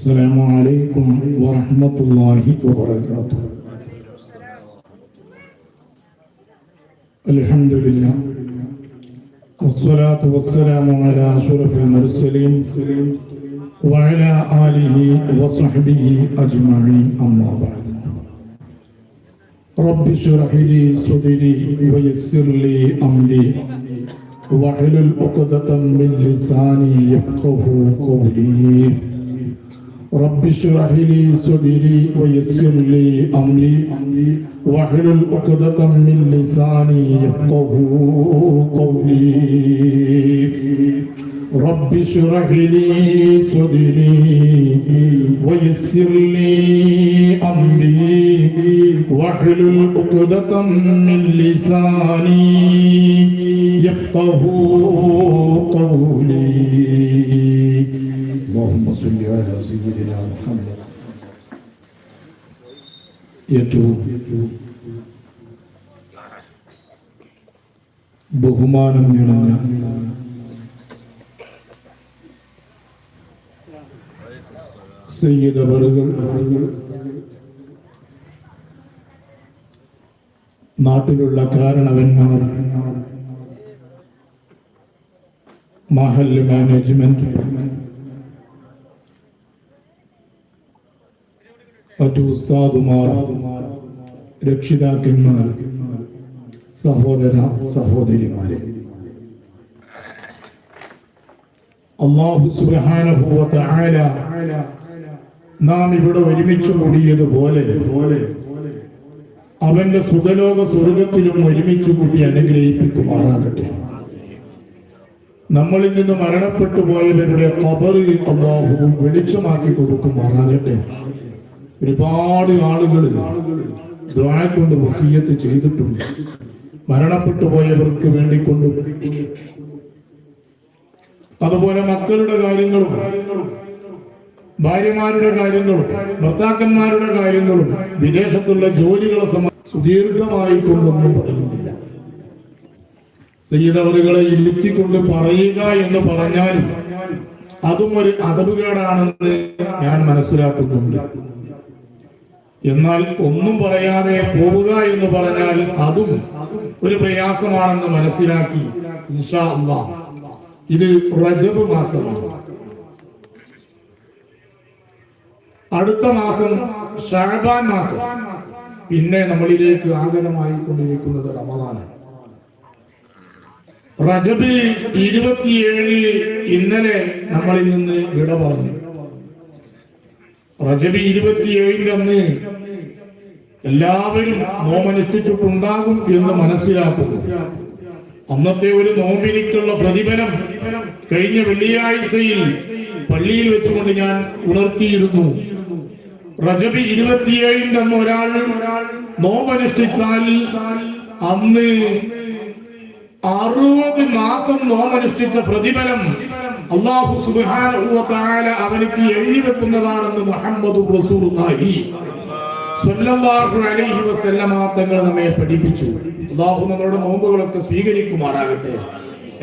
السلام عليكم ورحمة الله وبركاته. الحمد لله. والصلاة والسلام على أشرف المرسلين وعلى آله وصحبه أجمعين أما بعد. رب اشرح لي صدري ويسر لي أمري واحلل عقدة من لساني يفقه قولي. رب اشرح لي صدري ويسر لي أمري. واحلل عقدة من لساني يفقه قولي. رب اشرح لي صدري ويسر لي أمري. واحلل عقدة من لساني يفقه قولي. اللهم صل على سيدنا محمد ഏറ്റവും ബഹുമാനം നിറഞ്ഞ സയ്യിദവറുകൾ നാട്ടിലുള്ള കാരണവന്മാർ മഹല്ല് മാനേജ്മെന്റ് മറ്റു ഉസ്താദുമാർ രക്ഷിതാക്കന്മാർ സഹോദര സഹോദരിമാരെ. അള്ളാഹു തആല നാം ഇവിടെ ഒരുമിച്ച് കൂടിയതുപോലെ അവന്റെ സുഖലോക സ്വർഗത്തിലും ഒരുമിച്ച് കൂട്ടി അനുഗ്രഹിപ്പിക്കുമാറാകട്ടെ. നമ്മളിൽ നിന്ന് മരണപ്പെട്ടു പോയവരുടെ കബറിൽ അള്ളാഹു വെളിച്ചമാക്കി കൊടുക്കുമാറാകട്ടെ. ഒരുപാട് ആളുകൾ ദ്വാരക്കൊണ്ട് കൊണ്ട് വസീയത്ത് ചെയ്തിട്ടുണ്ട്. മരണപ്പെട്ടു പോയവർക്ക് വേണ്ടിക്കൊണ്ട് അതുപോലെ മക്കളുടെ കാര്യങ്ങളും ഭാര്യമാരുടെ കാര്യങ്ങളും ഭർത്താക്കന്മാരുടെ കാര്യങ്ങളും വിദേശത്തുള്ള ജോലികളെ സമ സുദീർഘമായി കൊണ്ടൊന്നും പറയുന്നില്ല. സയ്യിദവറുകളെ ഇരുത്തിക്കൊണ്ട് പറയുക എന്ന് പറഞ്ഞാലും അതും ഒരു അതവുകേടാണെന്ന് ഞാൻ മനസ്സിലാക്കുന്നുണ്ട്. എന്നാൽ ഒന്നും പറയാതെ പോവുക എന്ന് പറഞ്ഞാൽ അതും ഒരു പ്രയാസമാണെന്ന് മനസ്സിലാക്കി. ഇൻഷാ ഇത് റജബ് മാസമാണ്. അടുത്ത മാസം ഷാബാൻ മാസം. പിന്നെ നമ്മളിലേക്ക് ആഗതമായി കൊണ്ടിരിക്കുന്നത് റമദാനാണ്. റജബി ഇരുപത്തിയേഴ് ഇന്നലെ നമ്മളിൽ നിന്ന് വിട പറഞ്ഞു. റജബ് ഇരുപത്തിയേഴിന്റെ അന്ന് എല്ലാവരും നോമനുഷ്ഠിച്ചിട്ടുണ്ടാകും എന്ന് മനസ്സിലാക്കുന്നു. അന്നത്തെ ഒരു നോമ്പിനിക്കുള്ള പ്രതിഫലം കഴിഞ്ഞ വെള്ളിയാഴ്ചയിൽ പള്ളിയിൽ വെച്ചുകൊണ്ട് ഞാൻ ഉണർത്തിയിരുന്നു. റജബി ഇരുപത്തിയേഴിന്റെ അന്ന് ഒരാൾ നോമനുഷ്ഠിച്ചാൽ അന്ന് അറുപത് മാസം നോമനുഷ്ഠിച്ച പ്രതിഫലം അള്ളാഹു തആല അവനിക്ക് എഴുതി വെക്കുന്നതാണെന്ന് മുഹമ്മദ് സ്വല്ലല്ലാഹു അലൈഹി വസല്ലമ തങ്ങൾ നമ്മെ പഠിപ്പിച്ചു. അള്ളാഹു നമ്മളുടെ നോമ്പുകളൊക്കെ സ്വീകരിക്കുമാറാകട്ടെ.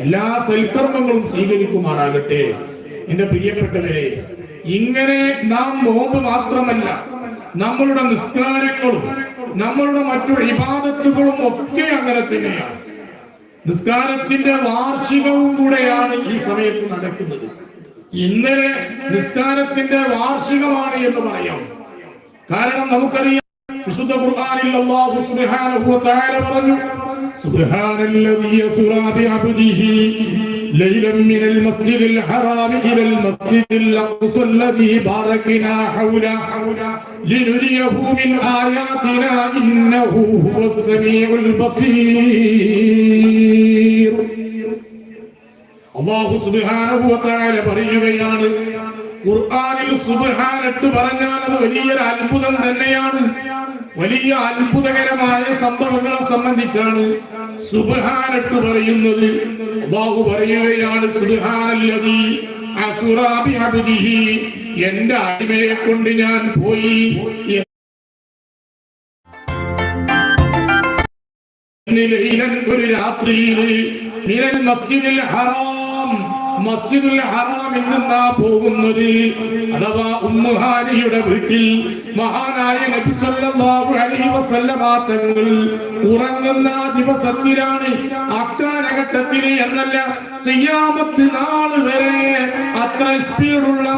എല്ലാ സൽക്കർമ്മങ്ങളും സ്വീകരിക്കുമാറാകട്ടെ. എന്റെ പ്രിയപ്പെട്ടവരെ ഇങ്ങനെ നാം നോമ്പ് മാത്രമല്ല നമ്മളുടെ നിസ്കാരങ്ങളും നമ്മളുടെ മറ്റു വിവാദത്തുകളും ഒക്കെ അങ്ങനെ തന്നെയാണ്. നിസ്കാരത്തിന്റെ വാർഷികവും കൂടെയാണ് ഈ സമയത്ത് നടക്കുന്നത്. ഇന്നലെ നിസ്കാരത്തിന്റെ വാർഷികമാണ് എന്ന് പറയാം. കാരണം നമുക്കറിയാം വിശുദ്ധ ഖുർആനിൽ അല്ലാഹു സുബ്ഹാനഹു പറഞ്ഞു സുബ്ഹാനല്ലദീ ليلا من المسجد الحرام إلى المسجد الأقصى الذي باركنا حوله لنريه من آياتنا إنه هو السميع البصير അള്ളാഹു സുബ്ഹാനഹു വ തആല പറയുകയാണ് ഖുർആനിൽ സുബ്ഹാനത്ത് പറഞ്ഞാൽ അത് വലിയൊരു അത്ഭുതം തന്നെയാണ് വലിയ അത്ഭുതകരമായ സംഭവങ്ങളെ സംബന്ധിച്ചാണ് സുബ്ഹാനത്ത് പറയുന്നത് അള്ളാഹു പറയുകയാണ് സുബഹാനല്ലതി അസുറാബി അബുദിഹി. എന്റെ അടിമയെ കൊണ്ട് ഞാൻ പോയി. ഒരു രാത്രിയിൽ മിനൽ മസ്ജിദിൽ ഹറാം മസ്ജിദുൽ ഹറാമിൽ നിന്നാ പോകുന്നത്. അഥവാ ഉമ്മുഹാരിയുടെ വീട്ടിൽ മഹാനായ നബി സല്ലല്ലാഹു അലൈഹി വസല്ലമ തങ്ങൾ ഉറങ്ങുന്ന ദിവസത്തിലാണ് അക്കാലഘട്ടത്തിൽ എന്നല്ല തെയ്യാമത്ത് നാൾ വരെ അത്ര സ്പീഡുള്ള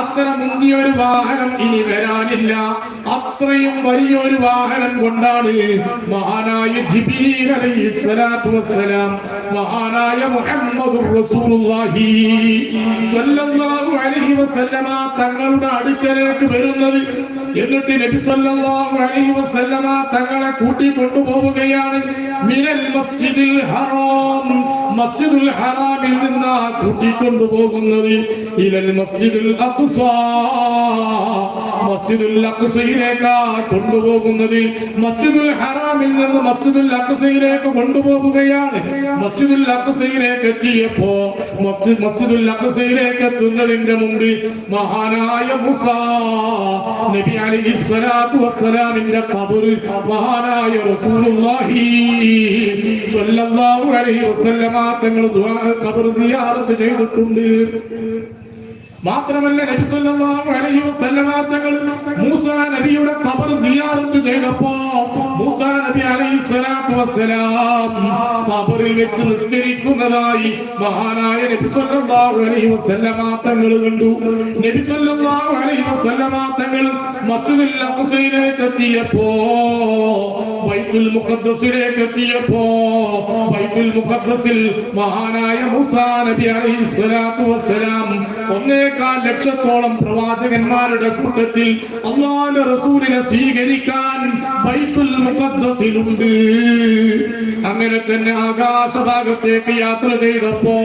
അത്ര മുന്തിയ ഒരു വാഹനം ഇനി വരാനില്ല. അത്രയും വലിയൊരു വാഹനം കൊണ്ടാണ് മഹാനായ ജിബീർ മഹാനായ മുഹമ്മദ് റസൂലുള്ളാഹി അലൈഹി വസല്ലമ തങ്ങളുടെ അടുക്കലേക്ക് വരുന്നത്. എന്നിട്ട് നബി സല്ലല്ലാഹു അലൈഹി വസല്ലമ തങ്ങളെ കൂട്ടി കൊണ്ടുപോവുകയാണ്. മിനൽ മസ്ജിദിൽ ഹറാം. മസ്ജിദുൽ ഹറാമിൽ നിന്ന് കൂട്ടിക്കൊണ്ടുപോകുന്നത് ഇലൽ മസ്ജിദുൽ അഖ്സ മസ്ജിദുൽ അഖ്സയിലേക്കാ കൊണ്ടുപോകുന്നത് മസ്ജിദുൽ ഹറാമിൽ നിന്ന് മസ്ജിദുൽ അഖ്സയിലേക്ക് കൊണ്ടുപോകുകയാണ്. മസ്ജിദുൽ അഖ്സയിലേക്ക് എത്തിയപ്പോ മസ്ജിദുൽ അഖ്സയിലേക്ക് എത്തുന്നതിന്റെ മുമ്പ് മഹാനായ മുസ നബി അലൈഹി സ്വലാത്തു വസ്സലാമിന്റെ മഹാനായ റസൂലുള്ളാഹി സ്വല്ലല്ലാഹു അലൈഹി വസല്ലമ തങ്ങൾ ഖബർ സിയാറത്ത് ചെയ്തിട്ടുണ്ട്. മാത്രമല്ല നബി സല്ലല്ലാഹു അലൈഹി വസല്ലമ തങ്ങൾ മൂസ നബിയുടെ ഖബർ സിയാറത്ത് അലൈഹി സ്വലാത്തു ഖബറിൽ വെച്ച് നിസ്കരിക്കുന്നതായി മഹാനായ നബി സല്ലല്ലാഹു അലൈഹി വസല്ലമ തങ്ങൾ കണ്ടു. നബി സല്ലല്ലാഹു അലൈഹി വസല്ലമ തങ്ങൾ മസ്ജിദുൽ അഖ്സയിലേക്ക് എത്തിയപ്പോ ബൈത്തുൽ മുഖദ്ദസിലേക്ക് എത്തിയപ്പോ ബൈത്തുൽ മുഖദ്ദസിൽ മഹാനായ മൂസ നബി അലൈഹി സ്വലാത്തു വസ്സലാം ഒന്നേകാൽ ലക്ഷത്തോളം പ്രവാചകന്മാരുടെ കൂട്ടത്തിൽ അള്ളാന്റെ റസൂലിനെ സ്വീകരിക്കാൻ ബൈത്തുൽ മുഖദ്ദസിലുണ്ട്. അങ്ങനെ തന്നെ ആകാശഭാഗത്തേക്ക് യാത്ര ചെയ്തപ്പോ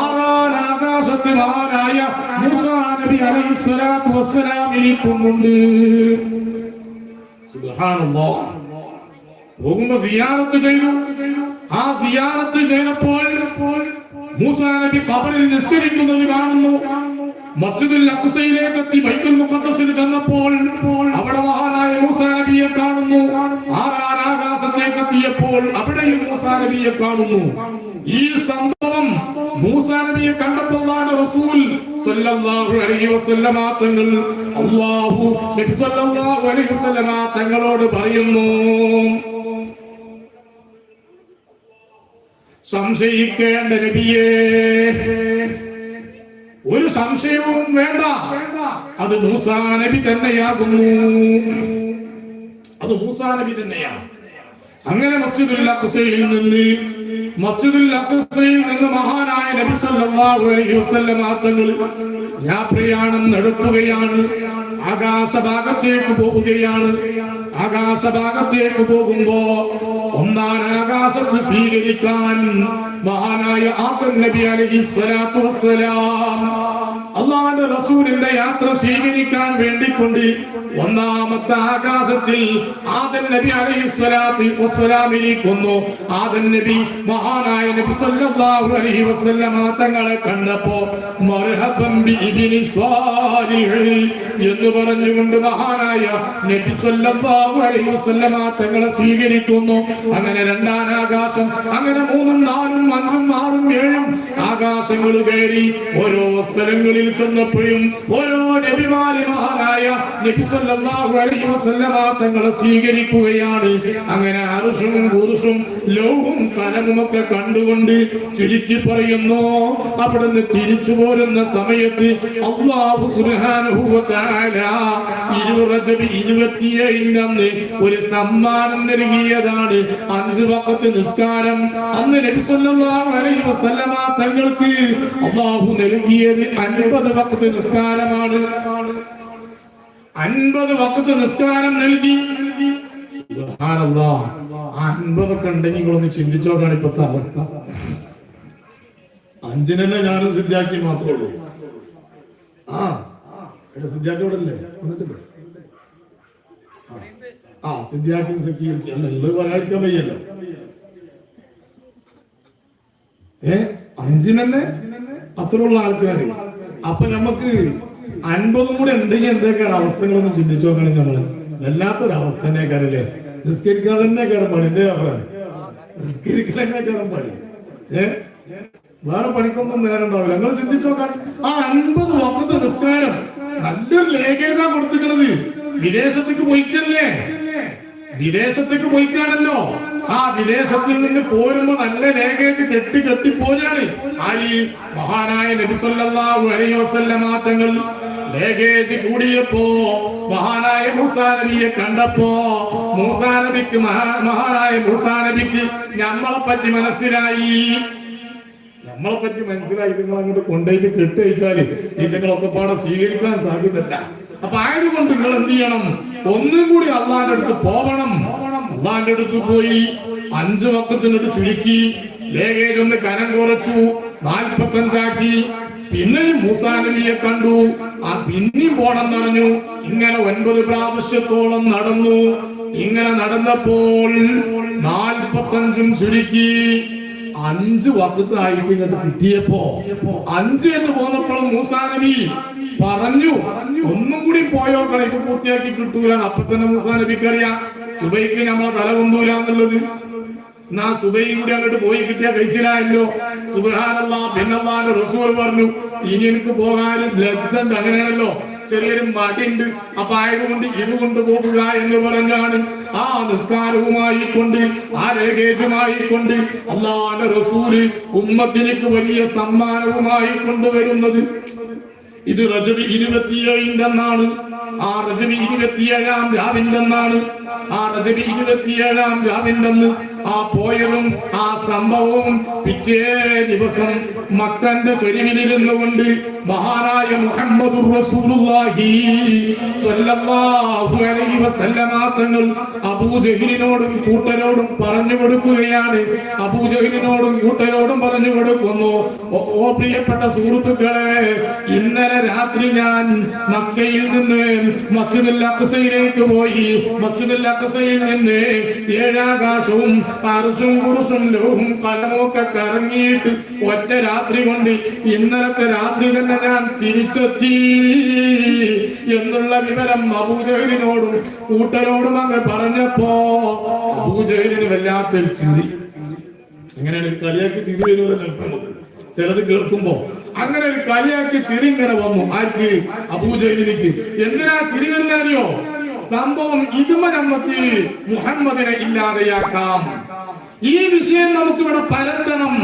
ആറാൻ ആകാശത്ത് മഹാനായ മൂസ നബി അലൈഹി സ്വലാത്തു ഇരിക്കുന്നുണ്ട്. സുബ്ഹാനല്ലാഹ് പോകുമ്പോ സിയാറത്ത് ചെയ്തു. ആ സിയാറത്ത് ചെയ്തപ്പോൾ മൂസ നബി ഖബറിൽ നിസ്കരിക്കുന്നത് കാണുന്നു. മസ്ജിദുൽ അക്സയിലേക്ക് എത്തി ബൈത്തുൽ മുഖദ്ദസിൽ ചെന്നപ്പോൾ അവിടെ മഹാനായ മൂസ നബിയെ കാണുന്നു. ആറാൻ എത്തിയപ്പോൾ അവിടെയും മൂസാനബിയെ കാണുന്നു. ഈ സംഭവം മൂസാനബിയെ കണ്ടപ്പോഴാണ് റസൂൽ സല്ലല്ലാഹു അലൈഹി വസല്ലമ തങ്ങൾ അല്ലാഹു നബി സല്ലല്ലാഹു അലൈഹി വസല്ലമ തങ്ങളോട് പറയുന്നു. സംശയിക്കേണ്ട നബിയേ ഒരു സംശയവും വേണ്ട. അത് മൂസാ നബി തന്നെയാകുന്നു. അത് മൂസാ നബി തന്നെയാണ്. അങ്ങനെ മസ്ജിദുൽ അഖ്സയിൽ നിന്ന് മസ്ജിദുൽ അഖ്സയിൽ നിന്ന് മഹാനായ നബി സല്ലല്ലാഹു അലൈഹി വസല്ലം തങ്ങൾ യാത്രയാണം നടത്തുകയാണ് ആകാശഭാഗത്തേക്ക് പോവുകയാണ് ആകാശഭാഗത്തേക്ക് പോകുമ്പോ ഒന്നാം ആകാശത്ത് സ്വീകരിക്കാൻ മഹാനായ ആദം നബി അലൈഹി സ്വലാത്തു റസൂലിന്റെ യാത്ര സ്വീകരിക്കാൻ വേണ്ടിക്കൊണ്ട് ഒന്നാമത്തെ ആകാശത്തിൽ ആദൻ നബി അലൈഹി സ്വലാത്തു ആദൻ നബി മഹാനായ നബി സല്ലല്ലാഹു അലൈഹി വസല്ലമ തങ്ങളെ കണ്ടപ്പോ മർഹബൻ സ്വാലിഹ് എന്ന് പറഞ്ഞുകൊണ്ട് മഹാനായ നബി സല്ലല്ലാഹു അലൈഹി തങ്ങളെ സ്വീകരിക്കുന്നു. അങ്ങനെ രണ്ടാം ആകാശം അങ്ങനെ മൂന്നും നാലും അഞ്ചും ആറും ഏഴും ആകാശങ്ങൾ കയറി ഓരോ സ്ഥലങ്ങളിൽ ചെന്നപ്പോഴും ഓരോ നബിമാരി മഹാനായ നബി സല്ലല്ലാഹു അലൈഹി വസല്ലമ തങ്ങളെ സ്വീകരിക്കുകയാണ്. അങ്ങനെ അറുഷും കുറുഷും ലോവും കനവുമൊക്കെ കണ്ടുകൊണ്ട് ചുരുക്കി പറയുന്നു അവിടുന്ന് തിരിച്ചു പോരുന്ന സമയത്ത് അള്ളാഹു അന്ന് ഒരു സമ്മാനം നൽകിയതാണ്. അഞ്ച് വക്കത്ത് നിസ്കാരം. അന്ന് തങ്ങൾക്ക് അള്ളാഹു നൽകിയത് അൻപത് വക്കത്ത് നിസ്കാരമാണ്. അൻപത് വക്കത്ത് നിസ്കാരം നൽകി. അൻപതൊക്കെ ഉണ്ടെങ്കിൽ നിങ്ങളൊന്ന് ചിന്തിച്ചോക്കാണ് ഇപ്പോഴത്തെ അവസ്ഥ. അഞ്ചിനെന്നെ ഞാനും സിദ്ധാക്കി മാത്രമേ ഉള്ളൂ. ആ സിദ്ധാക്കി ഇവിടെ അല്ലേ വന്നിട്ടില്ലേ ആ സിദ്ധാക്കി സെക്യൂരിറ്റി അല്ല ഉള്ളത് പറയാതിരിക്കാൻ വയ്യല്ലോ. ഏ അഞ്ചിനെന്നെ അത്രയുള്ള ആൾക്കാർ അപ്പൊ നമുക്ക് അൻപതും കൂടെ ഉണ്ടെങ്കിൽ എന്തൊക്കെയാണ് അവസ്ഥകളൊന്നും ചിന്തിച്ചു നോക്കണെങ്കിൽ നമ്മൾ. വല്ലാത്തൊരു അവസ്ഥ തന്നെ കയറല്ലേ നിസ്കരിക്കാതെ തന്നെ കയറും പണി. എന്റെ അഭിപ്രായം? നിസ്കരിക്കാൻ കയറും പണി. ഏ? വേറെ പണിക്കൊന്നും നേരം ഉണ്ടാവില്ല. നിങ്ങൾ ചിന്തിച്ചു നോക്കാൻ ആ അൻപത് വക്കത്തെ നിസ്കാരം. നല്ലൊരു ലേഖേജാ കൊടുത്തിട്ടുള്ളത് വിദേശത്തേക്ക് പോയിക്കല്ലേ? വിദേശത്തേക്ക് പോയിക്കാണല്ലോ. ആ വിദേശത്തിൽ നിന്ന് പോരുമ്പോ നല്ല ലേഖേജ് കെട്ടി കെട്ടി പോരാണ് ആ ഈ മഹാനായ നബിസല്ലാഹു അലൈഹി വസല്ലമ തങ്ങൾ ലേഖേജ് കൂടിയപ്പോ മഹാനായ മൂസാ നബിയെ കണ്ടപ്പോ മൂസാ നബിക്ക് മഹാനായ മൂസാ നബിക്ക് നമ്മളെ പറ്റി മനസ്സിലായി. നമ്മളെ പറ്റി മനസ്സിലായി. നിങ്ങൾ അങ്ങോട്ട് കൊണ്ടുപോയിട്ട് കെട്ടയച്ചാൽ നിങ്ങളൊക്കെ പാടെ സ്വീകരിക്കാൻ സാധ്യതല്ല അപ്പൊ ആയതുകൊണ്ട് നിങ്ങൾ എന്ത് ചെയ്യണം? ഒന്നും കൂടി അള്ളാന്റെ അടുത്ത് പോവണം. അള്ളാന്റെ അടുത്ത് പോയി അഞ്ചു വക്കത്തിനോട് ചുരുക്കി ലേഖേജ് ഒന്ന് കനം കുറച്ചു നാൽപ്പത്തഞ്ചാക്കി. പിന്നെയും മൂസാ നബിയെ കണ്ടു. ആ പിന്നെയും പോണം പറഞ്ഞു. ഇങ്ങനെ ഒൻപത് പ്രാവശ്യത്തോളം നടന്നു. ഇങ്ങനെ നടന്നപ്പോൾ നാൽപ്പത്തഞ്ചും ചുരുക്കി. അഞ്ച് വക്കത്തായിട്ട് കിട്ടിയപ്പോ അഞ്ച് എന്ന് പോന്നപ്പോൾ മൂസാ നബി പറഞ്ഞു. ഒന്നും കൂടി പോയോക്കണം ഇത് പൂർത്തിയാക്കി കിട്ടൂല. അപ്പൊ തന്നെ മൂസാ നബിക്കറിയാം സുബൈക്ക് നമ്മളെ തല കൊന്നൂലെന്നുള്ളത് എന്നാ സുബൈ കൂടി അങ്ങോട്ട് പോയി കിട്ടിയ കഴിച്ചില്ലല്ലോ സുബഹാനല്ല പിന്നല്ലാന്റെ റസൂൽ പറഞ്ഞു. ഇനി എനിക്ക് പോകാനും ലജ്ജണ്ട് അങ്ങനെയാണല്ലോ. ചെറിയൊരു മടിയുണ്ട്. അപ്പൊ ആയതുകൊണ്ട് ഇത് കൊണ്ടുപോകുക എന്ന് പറഞ്ഞാണ് ആ നിസ്കാരവുമായി കൊണ്ട് ആ രേഖേജുമായി കൊണ്ട് അള്ളാന്റെ റസൂൽ ഉമ്മത്തിലേക്ക് വലിയ സമ്മാനവുമായി കൊണ്ടുവരുന്നത് ഇത് റജബി ഇരുപത്തിയേഴിന്റെ അന്നാണ് ആ റജബി ഇരുപത്തിയേഴാം രാവിന്റെ അന്നാണ് ആ റജബി ഇരുപത്തിയേഴാം രാവിന്റെ അന്ന് ആ പോയതും ആ സംഭവവും പിറ്റേ ദിവസം മക്കന്റെ ചൊരിവിലിരുന്നു കൊണ്ട് മഹാനായ മുഹമ്മദ് തങ്ങൾ അബൂജഹിലിനോടും കൂട്ടരോടും പറഞ്ഞു കൊടുക്കുകയാണ്. അബൂജഹിലിനോടും കൂട്ടരോടും പറഞ്ഞു കൊടുക്കുന്നു. ഓ പ്രിയപ്പെട്ട സുഹൃത്തുക്കളെ ഇന്നലെ രാത്രി ഞാൻ മക്കയിൽ നിന്ന് മസ്ജിദുൽ അക്സയിലേക്ക് പോയി. മസ്ജിദുൽ അക്സയിൽ നിന്ന് ഏഴാകാശവും അർശും കുറുസും ലോഹും കലമൊക്കെ കറങ്ങിയിട്ട് ഒറ്റ രാത്രി കൊണ്ട് ഇന്നലത്തെ രാത്രി തന്നെ ഞാൻ തിരിച്ചെത്തി എന്നുള്ള വിവരം അബൂജഹലിനോടും കൂട്ടരോടും അങ്ങ് പറഞ്ഞപ്പോ അബൂജഹലിന് വല്ലാത്തൊരു ചിരി. അങ്ങനെയാണ് കളിയാക്കി ചിരി. ചിലത് കേൾക്കുമ്പോ അങ്ങനെ ഒരു കളിയാക്കി ചിരി ഇങ്ങനെ വന്നു. ആർക്ക്? അബൂജഹലിനിക്ക്. എന്തിനാ ചിരി സംഭവം ഇതുമ മുഹമ്മദിനെ ഇല്ലാതെയാക്കാം. ഈ വിഷയം നമുക്കിവിടെ പരത്തണം.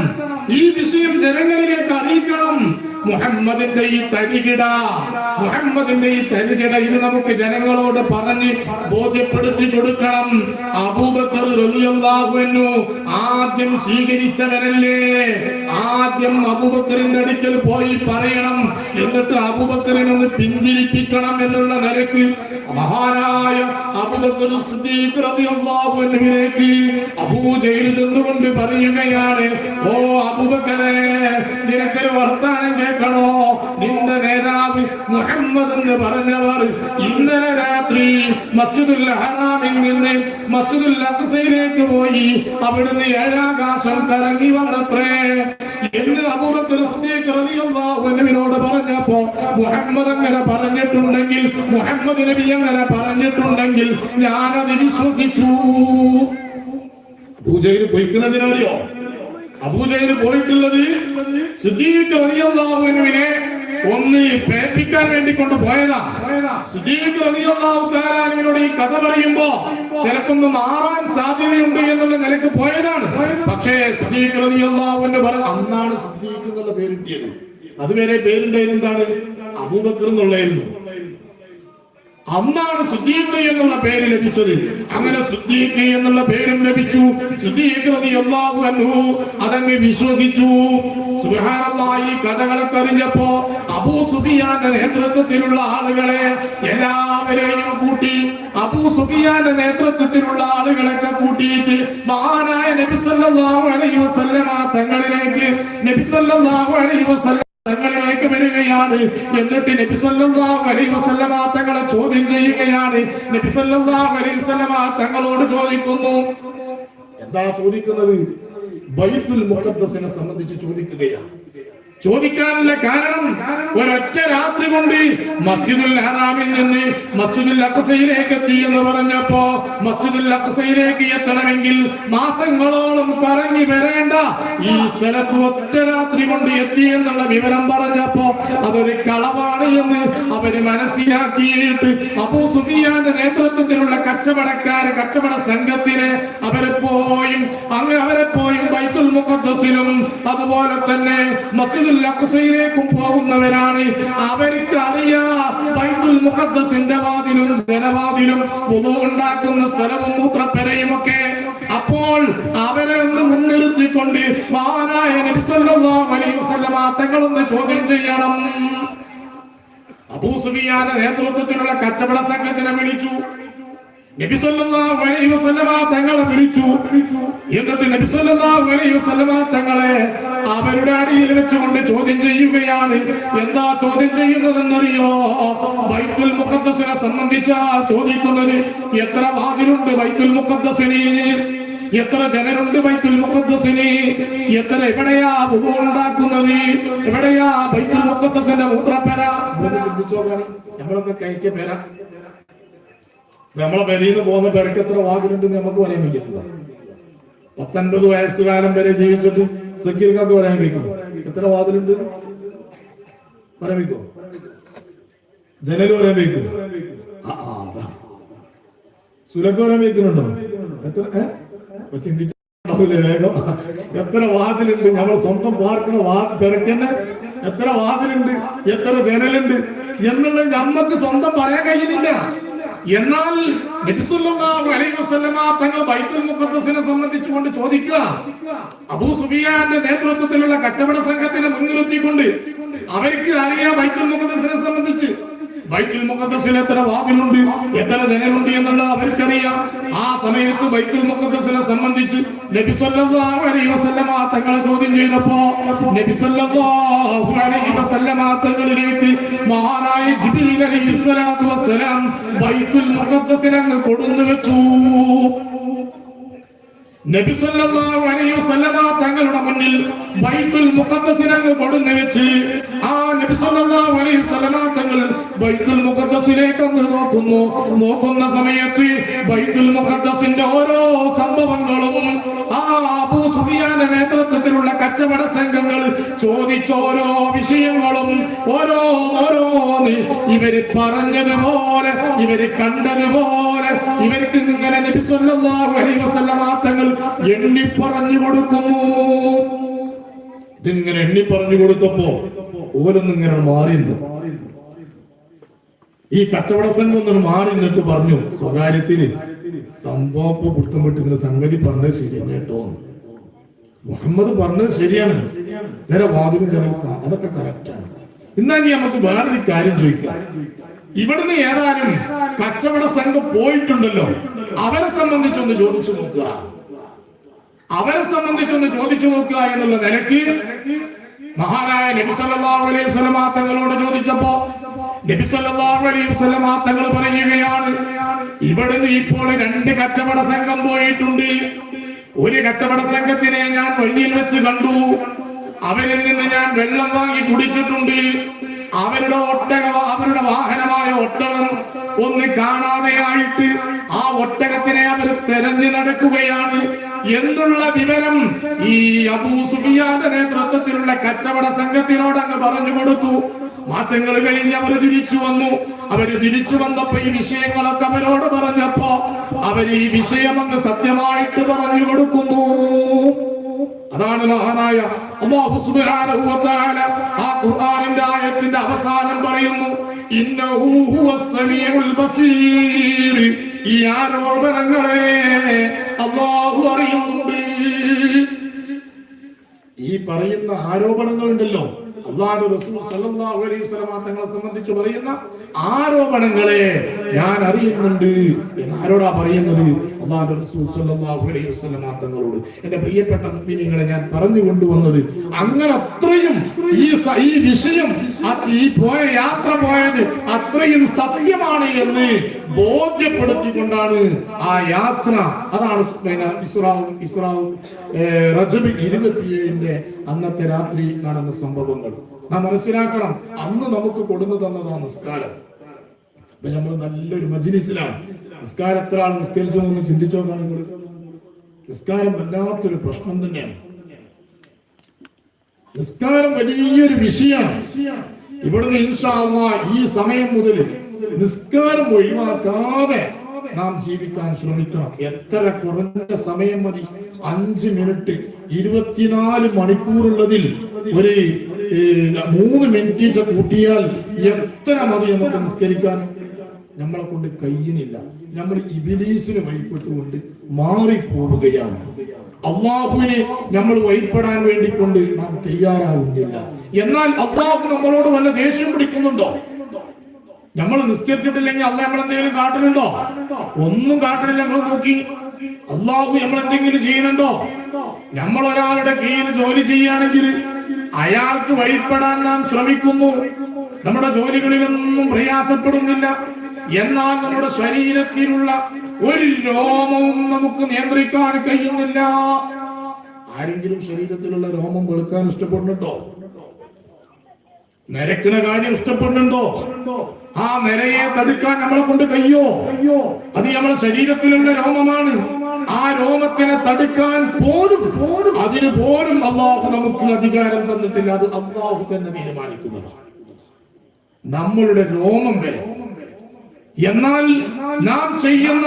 ഈ വിഷയം ജനങ്ങളിലേക്ക് അറിയിക്കണം. മുഹമ്മദിന്റെ ഈ തരികിട മുഹമ്മദിന്റെ ഈ തരികിട ഇത് നമുക്ക് ജനങ്ങളോട് പറഞ്ഞ് ബോധ്യപ്പെടുത്തി കൊടുക്കണം. അബൂബക്കർ ആദ്യം സ്വീകരിച്ചവരല്ലേ? ആദ്യം അബൂബക്കറിന്റെ അടുക്കൽ പോയി പറയണം. എന്നിട്ട് അബൂബക്കറിനൊന്ന് പിന്തിരിപ്പിക്കണം എന്നുള്ള നിലയ്ക്ക് മഹാനായ അബൂബക്കർ സിദ്ദീഖ് റളിയല്ലാഹു അൻഹുവിലേക്ക് അബൂ ജഹൽ ചെന്നുകൊണ്ട് പറയുകയാണ് ഓ അബുബക്കനെ നിനക്കൊരു വർത്താനം കേൾക്കണോ? നിന്റെ നേതാവ് മുഹമ്മദ് എന്ന് പറഞ്ഞവർ ഇന്നലെ രാത്രി മസ്ജിദുൽ ഹറാമിൽ നിന്ന് മസ്ജിദുൽ അക്സയിലേക്ക് പോയി അവിടുന്ന് ഏഴാകാശം കറങ്ങി വന്നത്രേ. എന്ന് അബൂബക്കർ റളിയല്ലാഹു അൻഹുവിനോട് പറഞ്ഞപ്പോ മുഹമ്മദ് അങ്ങനെ പറഞ്ഞിട്ടുണ്ടെങ്കിൽ മുഹമ്മദ് നബി അങ്ങനെ പറഞ്ഞിട്ടുണ്ടെങ്കിൽ ഞാനത് വിശ്വസിച്ചു. പൂജയിൽ പോയിക്കുന്നതിനറിയോ അബൂജയിൽ പോയിട്ടുള്ളത് സിദ്ദീഖ് ഒന്ന് പേപ്പിക്കാൻ വേണ്ടി കൊണ്ട് പോയതാ. സിദ്ദീഖ് റളിയല്ലാഹു തആലാവിനോട് ഈ കഥ പറയുമ്പോ ചിലപ്പൊന്ന് മാറാൻ സാധ്യതയുണ്ട് എന്നുള്ള നിലയ്ക്ക് പോയതാണ്. പക്ഷേ സിദ്ദീഖ് റളിയല്ലാഹു അൻഹു പറഞ്ഞു അന്നാണ് സിദ്ദീഖ് എന്നുള്ള പേര് കിട്ടിയത്. അതുവരെ പേരുണ്ടായിരുന്നു എന്താണ്? അബൂബക്കർ എന്നുള്ളതായിരുന്നു. അന്നാണ് സുദ്ദീഖ് എന്നുള്ള പേര് ലഭിച്ചത്. അങ്ങനെ സുദ്ദീഖ് എന്നുള്ള പേരും ലഭിച്ചു. സുദ്ദീഖ് റളിയല്ലാഹു അൻഹു അതങ്ങ് വിശ്വസിച്ചു. സുബ്ഹാനല്ലാഹ് ഈ കഥകളൊക്കെ അറിഞ്ഞപ്പോ അബൂ സുഫിയാന്റെ നേതൃത്വത്തിലുള്ള ആളുകളെ എല്ലാവരെയും കൂട്ടി അബൂ സുഫിയാന്റെ നേതൃത്വത്തിലുള്ള ആളുകളൊക്കെ കൂട്ടിയിട്ട് മഹാനായ നബി സല്ലല്ലാഹു അലൈഹി വസല്ലമ തങ്ങളിലേക്ക് നബി സല്ലല്ലാഹു അലൈഹി വസല്ലം തങ്ങളിലേക്ക് വരികയാണ്. എന്നിട്ട് തങ്ങളെ ചോദ്യം ചെയ്യുകയാണ്. തങ്ങളോട് ചോദിക്കുന്നു. എന്താ ചോദിക്കുന്നത്? ബൈത്തുൽ മുഖദ്ദസിനെ സംബന്ധിച്ച് ചോദിക്കുകയാണ്. ചോദിക്കാനുള്ള കാരണം ഒരൊറ്റ രാത്രി കൊണ്ട് മസ്ജിദുൽ ഹറാമിൽ നിന്ന് മസ്ജിദുൽ അക്സയിലേക്ക് എത്തി എന്ന് പറഞ്ഞപ്പോ മസ്ജിദുൽ അക്സയിലേക്ക് എത്തണമെങ്കിൽ മാസങ്ങളോളം കറങ്ങി വരേണ്ട ഈ സ്ഥലത്ത് ഒറ്റ രാത്രി കൊണ്ട് എത്തി എന്നുള്ള വിവരം പറഞ്ഞപ്പോ അതൊരു കളവാണ് എന്ന് അവർ മനസ്സിലാക്കിയിട്ട് അബൂ സുഫിയാന്റെ നേതൃത്വത്തിലുള്ള കച്ചവടക്കാര് കച്ചവട സംഘത്തിനെ അവരെ പോയും അങ്ങ് അവരെ പോയും ബൈത്തുൽ മുഖദ്സിലും അതുപോലെ തന്നെ മസ്ജിദുൽ അക്സയിലേക്കും പോകുന്നവരാണ്. അവർക്ക് അറിയാ ബൈത്തുൽ മുഖദ്സിന്റെ വാതിലും ജനവാതിലും പുതു ഉണ്ടാക്കുന്ന സ്ഥലവും മൂത്രപ്പെരയും ഒക്കെ. അപ്പോൾ അവരെ ഒന്ന് മുൻനിർത്തിക്കൊണ്ട് നബി സല്ലല്ലാഹു അലൈഹി വസല്ലമ തങ്ങളൊന്ന് ചോദ്യം ചെയ്യണം. അബൂസുബിയാന നേതൃത്വത്തിലുള്ള കച്ചവട സംഘത്തിനെ വിളിച്ചു. നബി സല്ലല്ലാഹു അലൈഹി വസല്ലമ തങ്ങളെ വിളിച്ചു. എന്നിട്ട് നബി സല്ലല്ലാഹു അലൈഹി വസല്ലമ തങ്ങളെ അവരുടെ അടിയിൽ വെച്ചുകൊണ്ട് ചോദ്യം ചെയ്യുകയാണ്. എന്താ ചോദ്യം ചെയ്യുന്നതെന്നറിയോ? ബൈത്തുൽ മുഖദ്സിനെ സംബന്ധിച്ച ചോദിക്കുന്നത് എത്ര വാതിലുണ്ട് ബൈത്തുൽ മുഖദ്സിന് എത്ര ജനരുണ്ട് ബൈത്തുൽ മുഖദ്സിന് എത്ര എവിടെയാ ഉണ്ടാക്കുന്നത്? എവിടെയാ ബൈത്തുൽ മുഖദ്സിന്റെ മൂത്രപ്പര? ചിന്തിച്ചോളാണ് ചിന്തിച്ചോ നമ്മളൊക്കെ കയറ്റിയ പേര. നമ്മളെ പെരയിൽ നിന്ന് പോകുന്ന പെരക്ക് എത്ര വാതിലുണ്ടെന്ന് നമുക്ക് പറയാൻ പറ്റുന്നത് പത്തൊൻപത് വയസ്സുകാലം വരെ ജീവിച്ചിട്ട് സക്കീർക്കാർക്ക് പറയാൻ കഴിക്കും എത്ര വാതിലുണ്ട്? പറയാൻ ജനൽ പറയാൻ ആ സുലക്ക് പറയാൻ വയ്ക്കുന്നുണ്ടോ എത്ര ഏ? അപ്പൊ വേഗം? എത്ര വാതിലുണ്ട്? നമ്മൾ സ്വന്തം പാർക്കുന്ന വാതിൽ പെരക്കന്നെ എത്ര വാതിലുണ്ട്? എത്ര ജനലുണ്ട്? എന്നുള്ളത് നമ്മക്ക് സ്വന്തം പറയാൻ കഴിയുന്നില്ല. എന്നാൽ അലൈഹി വസല്ലമ തങ്ങൾ ബൈത്തുൽ മുഖദ്ദസിനെ സംബന്ധിച്ചുകൊണ്ട് ചോദിക്കുക. അബൂ സുബിയാന്റെ നേതൃത്വത്തിലുള്ള കച്ചവട സംഘത്തിനെ മുൻനിർത്തിക്കൊണ്ട് അവർക്ക് അറിയാം ബൈത്തുൽ മുഖദ്ദസിനെ സംബന്ധിച്ച്. ബൈത്തുൽ മുഖത്തസിൽ എത്ര വാതിലുണ്ട് എത്ര ജനലുണ്ട് എന്നുള്ളത് അവർക്കറിയാം. ആ സമയത്ത് ബൈക്കിൽ മുഖത്തസിനെ സംബന്ധിച്ച് നബി സല്ലല്ലാഹു അലൈഹി വസല്ലമ തങ്ങളെ ചോദ്യം ചെയ്തപ്പോ നബി സല്ലല്ലാഹു അലൈഹി വസല്ലമ മഹാനായ വസ്സലാം ബൈത്തുൽ കൊടുന്നു വെച്ചു തങ്ങളുടെ മുന്നിൽ ബൈത്തുൽ മുഖദ്ദസിനെ അങ്ങ് വെച്ച് ആ നബി തങ്ങൾ ബൈത്തുൽ മുഖദ്ദസിലേക്ക് നോക്കുന്നു. നോക്കുന്ന സമയത്ത് ബൈത്തുൽ മുഖദ്ദസിന്റെ ഓരോ സംഭവങ്ങളും ആ അബൂ സുഫിയാന്റെ നേതൃത്വത്തിലുള്ള കച്ചവട സംഘങ്ങൾ ചോദിച്ച ഓരോ വിഷയങ്ങളും ഓരോ ഓരോ ഇവർ പറഞ്ഞതുപോലെ ഇവർ കണ്ടതുപോലെ ഇവർക്ക് ഇങ്ങനെ നബി സല്ലല്ലാഹു അലൈഹി എണ്ണി പറഞ്ഞു കൊടുക്കുന്നു. ഇതിങ്ങനെ എണ്ണി പറഞ്ഞു കൊടുത്തപ്പോ ഓരോന്നും ഇങ്ങനെ മാറി ഈ കച്ചവട സംഘം ഒന്നും മാറി നിന്നിട്ട് പറഞ്ഞു സ്വകാര്യത്തിൽ സംഭവം പുട്ടും വിട്ടുന്ന സംഗതി പറഞ്ഞത് ശരിയാണ് കേട്ടോ. മുഹമ്മദ് പറഞ്ഞത് ശരിയാണ്. നേരെ വാതിലും അതൊക്കെ കറക്റ്റാണ് എന്നാൽ നമുക്ക് വേറൊരു കാര്യം ചോദിക്കാം. ഇവിടുന്ന് ഏതാനും കച്ചവട സംഘം പോയിട്ടുണ്ടല്ലോ. അവരെ സംബന്ധിച്ചൊന്ന് ചോദിച്ചു നോക്കുക. അവരെ സംബന്ധിച്ചൊന്ന് ചോദിച്ചു നോക്കുക എന്നുള്ള നിലയ്ക്ക് മഹാനായ നബി സല്ലല്ലാഹു അലൈഹി തങ്ങളോട് ചോദിച്ചപ്പോ നബി സല്ലല്ലാഹു അലൈഹി തങ്ങൾ പറയുകയാണ് ഇവിടുന്ന് ഇപ്പോൾ രണ്ട് കച്ചവട സംഘം പോയിട്ടുണ്ട്. ഒരു കച്ചവട സംഘത്തിനെ ഞാൻ വഴിയിൽ വെച്ച് കണ്ടു. അവരിൽ നിന്ന് ഞാൻ വെള്ളം വാങ്ങി കുടിച്ചിട്ടുണ്ട്. അവരുടെ ഒട്ടക അവരുടെ വാഹനമായ ഒട്ടകം ഒന്ന് കാണാതെയായിട്ട് ആ ഒട്ടകത്തിനെ അവർ തെരഞ്ഞു നടക്കുകയാണ്. എന്നുള്ള വിവരം ഈ അബൂ സുബിയാന്റെ നേതൃത്വത്തിലുള്ള കച്ചവട സംഘത്തിനോട് അങ്ങ് പറഞ്ഞു കൊടുത്തു. മാസങ്ങൾ കഴിഞ്ഞ് അവർ തിരിച്ചു വന്നു. അവർ തിരിച്ചു വന്നപ്പോ ഈ വിഷയങ്ങളൊക്കെ അവരോട് പറഞ്ഞപ്പോ അവർ ഈ വിഷയം അങ്ങ് സത്യമായിട്ട് പറഞ്ഞു കൊടുക്കുന്നു. അതാണ് മഹാനായ അല്ലാഹു സുബ്ഹാനഹു വ തആല ആ ഖുർആനിന്റെ ആയത്തിന്റെ അവസാനം പറയുന്നു ഈ ആരോപണങ്ങളെ അല്ലാഹു അറിയുന്നുണ്ട്. ഈ പറയുന്ന ആരോപണങ്ങളുണ്ടല്ലോ. അള്ളാഹു റസൂൽ സല്ലല്ലാഹു അലൈഹി വസല്ലം തങ്ങളെ സംബന്ധിച്ച് പറയുന്ന ആരോപണങ്ങളെ ഞാൻ അറിയുന്നുണ്ട് എന്ന് ആരോടാ പറയുന്നത്? തങ്ങളോട്. എന്റെ പ്രിയപ്പെട്ട നിങ്ങളെ ഞാൻ പറഞ്ഞു കൊണ്ടുവന്നത് അങ്ങനെ അത്രയും ഈ ഈ വിഷയം ഈ പോയ യാത്ര പോയത് അത്രയും സത്യമാണ് എന്ന് ബോധ്യപ്പെടുത്തിക്കൊണ്ടാണ് ആ യാത്ര. അതാണ് ഇസ്രാവും ഇസ്രാവും റജബി ഇരുപത്തിയേഴിന്റെ അന്നത്തെ രാത്രി നടന്ന സംഭവങ്ങൾ. നാം മനസ്സിലാക്കണം അന്ന് നമുക്ക് കൊടുന്നു തന്നതാ നിസ്കാരം. അപ്പൊ നമ്മൾ നല്ലൊരു മജിലിസിലാണ്. നിസ്കാരം എത്ര ആൾ നിസ്കരിച്ചോ എന്ന് ചിന്തിച്ചോ നിങ്ങൾ നിസ്കാരം വല്ലാത്തൊരു പ്രശ്നം തന്നെയാണ്. നിസ്കാരം വലിയൊരു വിഷയമാണ്. ഇവിടുന്ന് ഇൻഷാ അല്ലാഹ് ഈ സമയം മുതൽ നിസ്കാരം ഒഴിവാക്കാതെ നാം ജീവിക്കാൻ ശ്രമിക്കണം. എത്ര കുറഞ്ഞ സമയം മതി? അഞ്ച് മിനിറ്റ്. ഇരുപത്തിനാല് മണിക്കൂറുള്ളതിൽ ഒരു മൂന്ന് മിനിറ്റ് കൂട്ടിയാൽ എത്ര മതി നമുക്ക് നിസ്കരിക്കാൻ? നമ്മളെ കൊണ്ട് കഴിയുന്നില്ല നമ്മൾ ഇബിലീസിന് വഴിപ്പെട്ടുകൊണ്ട് മാറിപ്പോവുകയാണ്. അള്ളാഹുവിനെ നമ്മൾ വഴിപ്പെടാൻ വേണ്ടി കൊണ്ട് നാം തയ്യാറാവുന്നില്ല. എന്നാൽ അള്ളാഹു നമ്മളോട് വല്ല ദേഷ്യം പിടിക്കുന്നുണ്ടോ? നമ്മൾ നിസ്കരിച്ചിട്ടില്ലെങ്കിൽ അല്ല നമ്മൾ എന്തെങ്കിലും കാട്ടുന്നുണ്ടോ? ഒന്നും കാട്ടണില്ല നമ്മൾ നോക്കി. അള്ളാഹു നമ്മൾ എന്തെങ്കിലും ചെയ്യുന്നുണ്ടോ? നമ്മൾ ഒരാളുടെ കീഴിൽ ജോലി ചെയ്യുകയാണെങ്കിൽ അയാൾക്ക് വഴിപ്പെടാൻ നാം ശ്രമിക്കുന്നു. നമ്മുടെ ജോലികളിലൊന്നും പ്രയാസപ്പെടുന്നില്ല. എന്നാൽ നമ്മുടെ ശരീരത്തിലുള്ള ഒരു രോമവും നമുക്ക് നിയന്ത്രിക്കാൻ കഴിയുന്നില്ല. ആരെങ്കിലും ശരീരത്തിലുള്ള രോമം വെളുക്കാൻ ഇഷ്ടപ്പെടുന്നുണ്ടോ? നരക്കുന്ന കാര്യം ഇഷ്ടപ്പെടുന്നുണ്ടോ? ആ നരയെ തടുക്കാൻ നമ്മളെ കൊണ്ട് കഴിയോ? അത് നമ്മുടെ ശരീരത്തിലുള്ള രോമമാണ്. ആ രോമത്തിനെ തടുക്കാൻ പോലും പോലും അതിന് പോലും അള്ളാഹു നമുക്ക് അധികാരം തന്നിട്ടില്ല. അത് അള്ളാഹു തന്നെ തീരുമാനിക്കുന്നതാണ്. നമ്മളുടെ രോമം വരെ എന്നാൽ നാം ചെയ്യുന്ന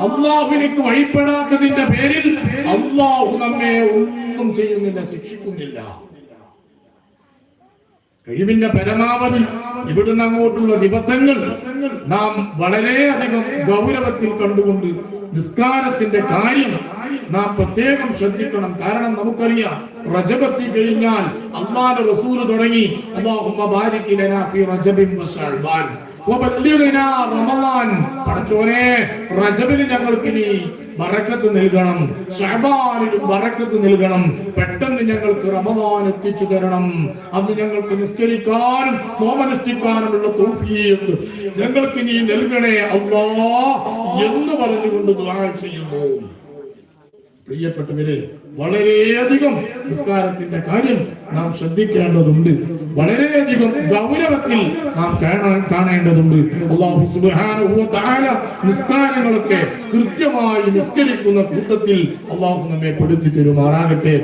അള്ളാഹുവിനേക്ക് വഴിപ്പെടാത്തതിന്റെ പേരിൽ അള്ളാഹു നമ്മെ ഒന്നും ചെയ്യുന്നില്ല ശിക്ഷിക്കുന്നില്ല. കഴിവിന്റെ പരമാവധി ഇവിടുന്ന് അങ്ങോട്ടുള്ള ദിവസങ്ങൾ നാം വളരെയധികം ഗൗരവത്തിൽ കണ്ടുകൊണ്ട് നിസ്കാരത്തിന്റെ കാര്യം നാം പ്രത്യേകം ശ്രദ്ധിക്കണം. കാരണം നമുക്കറിയാം റജബത്തി കഴിഞ്ഞാൽ അള്ളാന്റെ റസൂൽ തുടങ്ങി അല്ലാഹുമ്മ ഉമ്മ ലനാ ഫീ റജബിൻ വശഅബാൻ റമളാൻ പടച്ചോനെ റജബിന് ഞങ്ങൾക്ക് ഇനി ബറക്കത്ത് നൽകണം. ഷഹബാനിലും ബറക്കത്ത് നൽകണം. പെട്ടെന്ന് ഞങ്ങൾക്ക് റമദാൻ എത്തിച്ചു തരണം. അന്ന് ഞങ്ങൾക്ക് നിസ്കരിക്കാനും നോമനുഷ്ഠിക്കാനുമുള്ള തൗഫീഖ് ഞങ്ങൾക്ക് നീ നൽകണേ അല്ലാ എന്ന് പറഞ്ഞുകൊണ്ട് ദുആ ചെയ്യുന്നു. പ്രിയപ്പെട്ടവരെ വളരെയധികം നിസ്കാരത്തിന്റെ കാര്യം നാം ശ്രദ്ധിക്കേണ്ടതുണ്ട്. വളരെയധികം ഗൗരവത്തിൽ നാം കാണാൻ കാണേണ്ടതുണ്ട്. അള്ളാഹു സുബ്ഹാനഹു തആല നിസ്കാരങ്ങളൊക്കെ കൃത്യമായി നിസ്കരിക്കുന്ന കൂട്ടത്തിൽ അള്ളാഹു നമ്മെ പെടുത്തി തരുമാറാകട്ടെ.